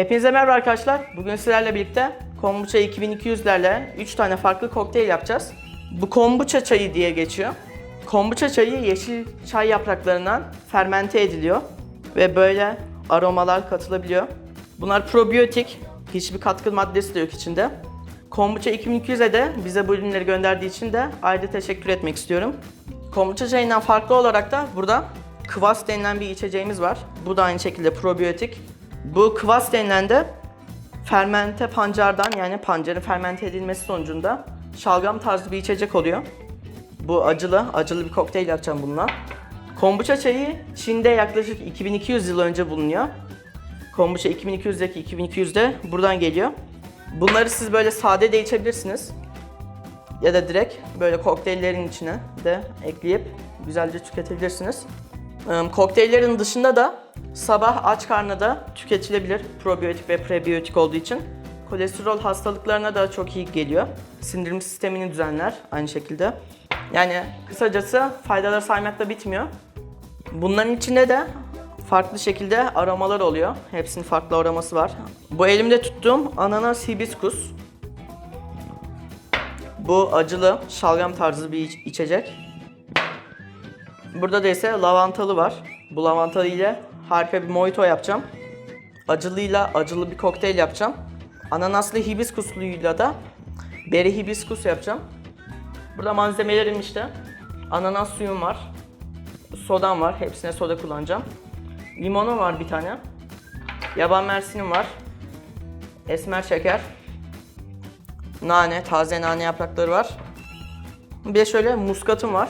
Hepinize merhaba arkadaşlar. Bugün sizlerle birlikte kombucha 2200'lerle 3 tane farklı kokteyl yapacağız. Bu kombucha çayı diye geçiyor. Kombucha çayı yeşil çay yapraklarından fermente ediliyor ve böyle aromalar katılabiliyor. Bunlar probiyotik, hiçbir katkı maddesi de yok içinde. Kombucha 2200'e de bize bu ürünleri gönderdiği için de ayrıca teşekkür etmek istiyorum. Kombucha çayından farklı olarak da burada kvass denilen bir içeceğimiz var. Bu da aynı şekilde probiyotik. Bu kvass denilen de fermente pancardan yani pancarın fermente edilmesi sonucunda şalgam tarzı bir içecek oluyor. Bu acılı, acılı bir kokteyl yapacağım bununla. Kombucha çayı Çin'de yaklaşık 2200 yıl önce bulunuyor. Kombucha 2200'deki 2200 de buradan geliyor. Bunları siz böyle sade de içebilirsiniz. Ya da direkt böyle kokteyllerin içine de ekleyip güzelce tüketebilirsiniz. Kokteyllerin dışında da sabah aç karnına da tüketilebilir probiyotik ve prebiyotik olduğu için. Kolesterol hastalıklarına da çok iyi geliyor. Sindirim sistemini düzenler aynı şekilde. Yani kısacası faydaları saymakla bitmiyor. Bunların içinde de farklı şekilde aromalar oluyor. Hepsinin farklı aroması var. Bu elimde tuttuğum ananas hibiskus. Bu acılı şalgam tarzı bir iç- içecek. Burada da ise lavantalı var. Bu lavantalı ile harika bir mojito yapacağım. Acılıyla acılı bir kokteyl yapacağım. Ananaslı hibiskusluyla da beri hibiskus yapacağım. Burada malzemelerim işte. Ananas suyum var. Sodam var. Hepsine soda kullanacağım. Limonum var bir tane. Yaban mersinim var. Esmer şeker. Nane, taze nane yaprakları var. Bir de şöyle muskatım var.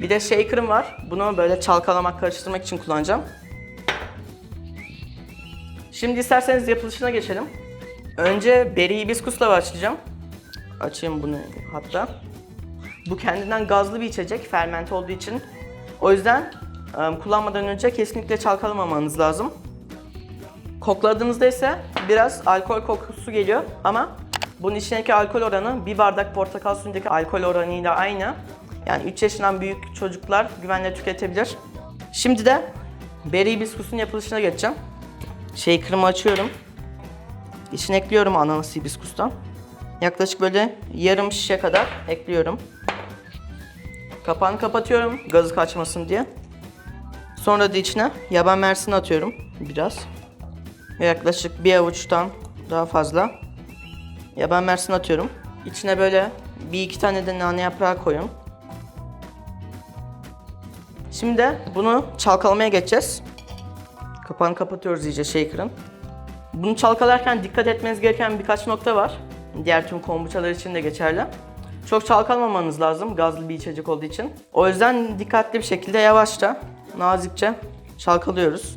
Bir de shaker'ım var. Bunu böyle çalkalamak, karıştırmak için kullanacağım. Şimdi isterseniz yapılışına geçelim. Önce beri hibiskusla başlayacağım. Açayım bunu hatta. Bu kendinden gazlı bir içecek, fermente olduğu için. O yüzden e, kullanmadan önce kesinlikle çalkalamamanız lazım. Kokladığınızda ise biraz alkol kokusu geliyor ama bunun içindeki alkol oranı bir bardak portakal suyundaki alkol oranıyla aynı. Yani 3 yaşından büyük çocuklar güvenle tüketebilir. Şimdi de beri hibiskusun yapılışına geçeceğim. Shaker'ımı açıyorum. İçine ekliyorum ananas hibiskustan. Yaklaşık böyle yarım şişe kadar ekliyorum. Kapağını kapatıyorum gazı kaçmasın diye. Sonra da içine yaban mersini atıyorum biraz. Ve yaklaşık bir avuçtan daha fazla yaban mersini atıyorum. İçine böyle bir iki tane de nane yaprağı koyun. Şimdi bunu çalkalamaya geçeceğiz. Kapağını kapatıyoruz iyice shaker'ın. Bunu çalkalarken dikkat etmeniz gereken birkaç nokta var. Diğer tüm kombuçalar için de geçerli. Çok çalkalamamanız lazım gazlı bir içecek olduğu için. O yüzden dikkatli bir şekilde yavaşça, nazikçe çalkalıyoruz.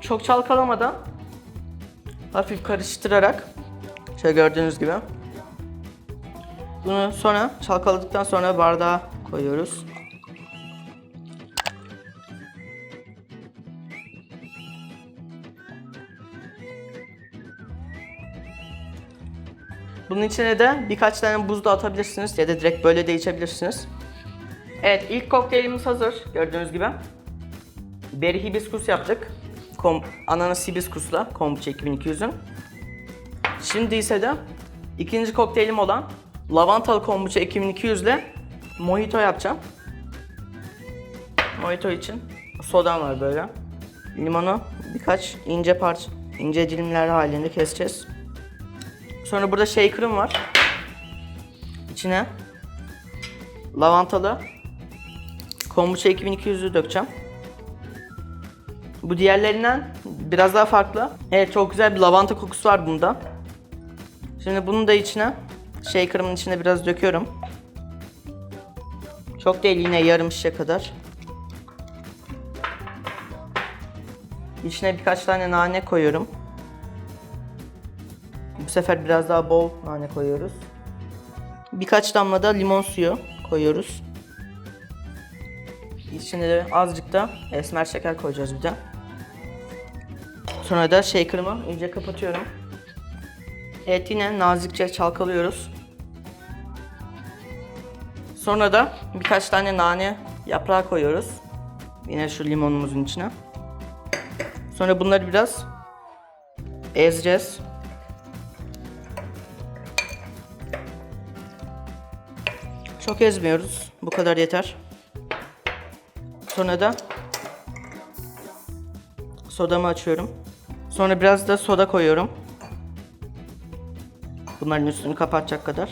Çok çalkalamadan hafif karıştırarak şöyle gördüğünüz gibi bunu sonra çalkaladıktan sonra bardağa koyuyoruz. Bunun içine de birkaç tane buz da atabilirsiniz ya da direkt böyle de içebilirsiniz. Evet ilk kokteylimiz hazır gördüğünüz gibi. Beri hibiskus yaptık. Kom ananas hibiskusla kombucha 2200'ün. Şimdi ise de ikinci kokteylim olan lavantalı kombucha 2200 ile mojito yapacağım. Mojito için sodam var böyle. Limonu birkaç ince parça, ince dilimler halinde keseceğiz. Sonra burada shaker'ım var. İçine lavantalı kombucha 2200'ü dökeceğim. Bu diğerlerinden biraz daha farklı. Evet çok güzel bir lavanta kokusu var bunda. Şimdi bunu da içine shaker'ımın içine biraz döküyorum. Çok değil yine yarım şişe kadar. İçine birkaç tane nane koyuyorum. Sefer biraz daha bol nane koyuyoruz. Birkaç damla da limon suyu koyuyoruz. İçine de azıcık da esmer şeker koyacağız bir de. Sonra da shaker'ımı iyice kapatıyorum. Evet yine nazikçe çalkalıyoruz. Sonra da birkaç tane nane yaprağı koyuyoruz. Yine şu limonumuzun içine. Sonra bunları biraz ezeceğiz. Çok ezmiyoruz. Bu kadar yeter. Sonra da sodamı açıyorum. Sonra biraz da soda koyuyorum. Bunların üstünü kapatacak kadar.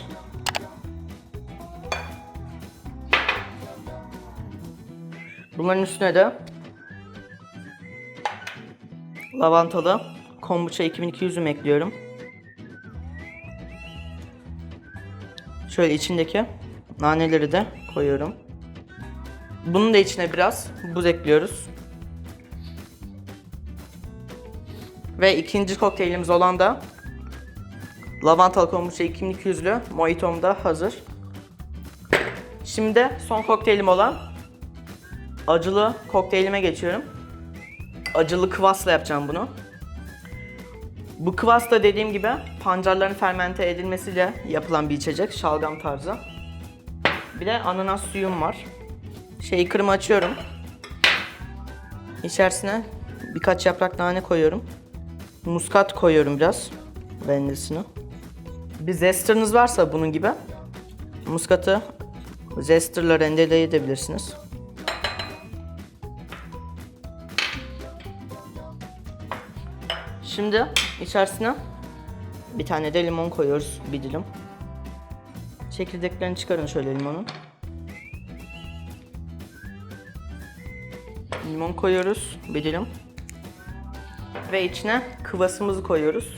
Bunların üstüne de lavantalı kombuça 2200'üm ekliyorum. Şöyle içindeki naneleri de koyuyorum. Bunun da içine biraz buz ekliyoruz. Ve ikinci kokteylimiz olan da lavantalı kombuça 2200'lü mojitom da hazır. Şimdi son kokteylim olan acılı kokteylime geçiyorum. Acılı kıvasla yapacağım bunu. Bu kıvas da dediğim gibi pancarların fermente edilmesiyle yapılan bir içecek, şalgam tarzı. Bir de ananas suyum var. Shaker'ımı açıyorum. İçerisine birkaç yaprak nane koyuyorum. Muskat koyuyorum biraz. Rendesini. Bir zester'ınız varsa bunun gibi muskatı zester'la rendeleyebilirsiniz. Şimdi içerisine bir tane de limon koyuyoruz bir dilim. Çekirdeklerini çıkarın şöyle limonun. Limon koyuyoruz bir dilim. Ve içine kıvasımızı koyuyoruz.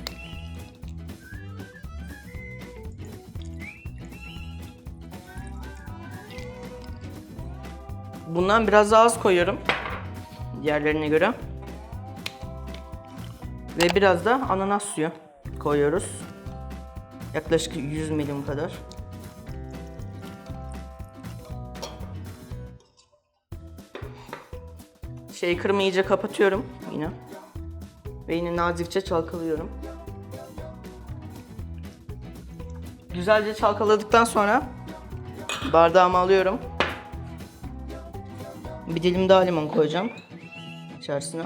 Bundan biraz daha az koyuyorum. Diğerlerine göre. Ve biraz da ananas suyu koyuyoruz. Yaklaşık 100 milim kadar. Shaker'ımı iyice kapatıyorum yine. Ve yine nazikçe çalkalıyorum. Güzelce çalkaladıktan sonra bardağıma alıyorum. Bir dilim daha limon koyacağım içerisine.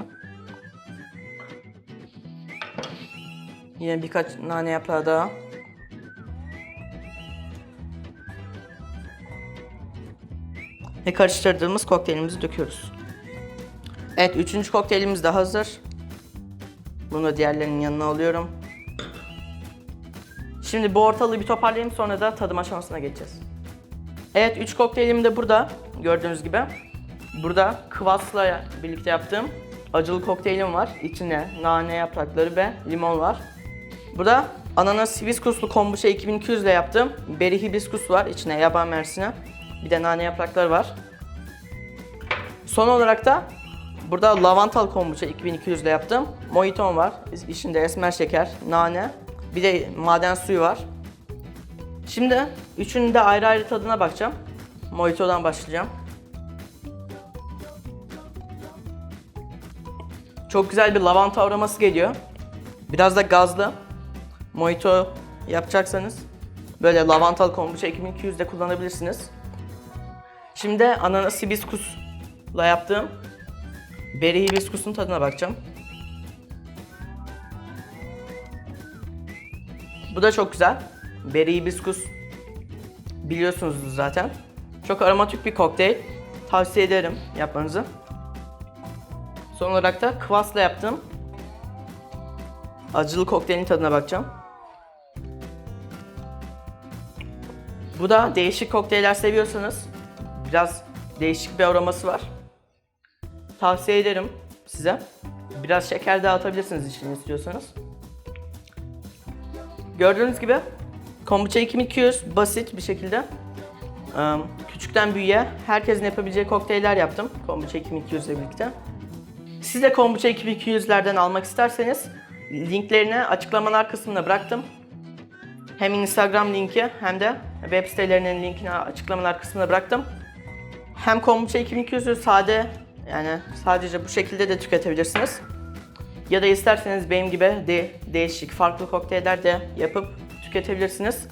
Yine birkaç nane yaprağı daha. Ve karıştırdığımız kokteylimizi döküyoruz. Evet, üçüncü kokteylimiz de hazır. Bunu da diğerlerinin yanına alıyorum. Şimdi bu ortalığı bir toparlayayım sonra da tadım aşamasına geçeceğiz. Evet, üç kokteylim de burada. Gördüğünüz gibi. Burada kıvasla birlikte yaptığım acılı kokteylim var. İçinde nane yaprakları ve limon var. Burada ananas hibiskuslu kombuça 2200 ile yaptığım beri hibiskus var. İçine yaban mersini. Bir de nane yaprakları var. Son olarak da burada lavantal kombuça 2200 ile yaptığım mojitom var. İçinde esmer şeker, nane, bir de maden suyu var. Şimdi üçünün de ayrı ayrı tadına bakacağım. Mojito'dan başlayacağım. Çok güzel bir lavanta aroması geliyor. Biraz da gazlı. Mojito yapacaksanız böyle lavantal kombuça 2200'de kullanabilirsiniz. Şimdi ananas hibiskusla yaptığım beri hibiskusun tadına bakacağım. Bu da çok güzel. Beri hibiskus biliyorsunuz zaten. Çok aromatik bir kokteyl. Tavsiye ederim yapmanızı. Son olarak da kıvasla yaptığım acılı kokteylin tadına bakacağım. Bu da değişik kokteyller seviyorsanız biraz değişik bir aroması var. Tavsiye ederim size. Biraz şeker de atabilirsiniz içine istiyorsanız. Gördüğünüz gibi kombucha 2200 basit bir şekilde küçükten büyüğe herkesin yapabileceği kokteyller yaptım kombucha 2200 ile birlikte. Siz de kombucha 2200'lerden almak isterseniz linklerini açıklamalar kısmına bıraktım. Hem Instagram linki hem de web sitelerinin linkini açıklamalar kısmına bıraktım. Hem kombucha 2200'ü sade yani sadece bu şekilde de tüketebilirsiniz. Ya da isterseniz benim gibi de değişik farklı kokteyller de yapıp tüketebilirsiniz.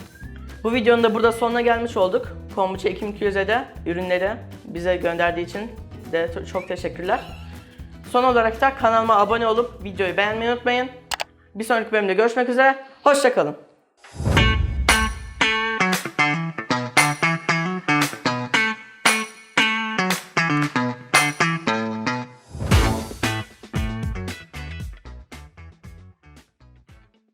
Bu videonun da burada sonuna gelmiş olduk. Kombucha 2200'e de ürünleri bize gönderdiği için de çok teşekkürler. Son olarak da kanalıma abone olup videoyu beğenmeyi unutmayın. Bir sonraki bölümde görüşmek üzere. Hoşçakalın.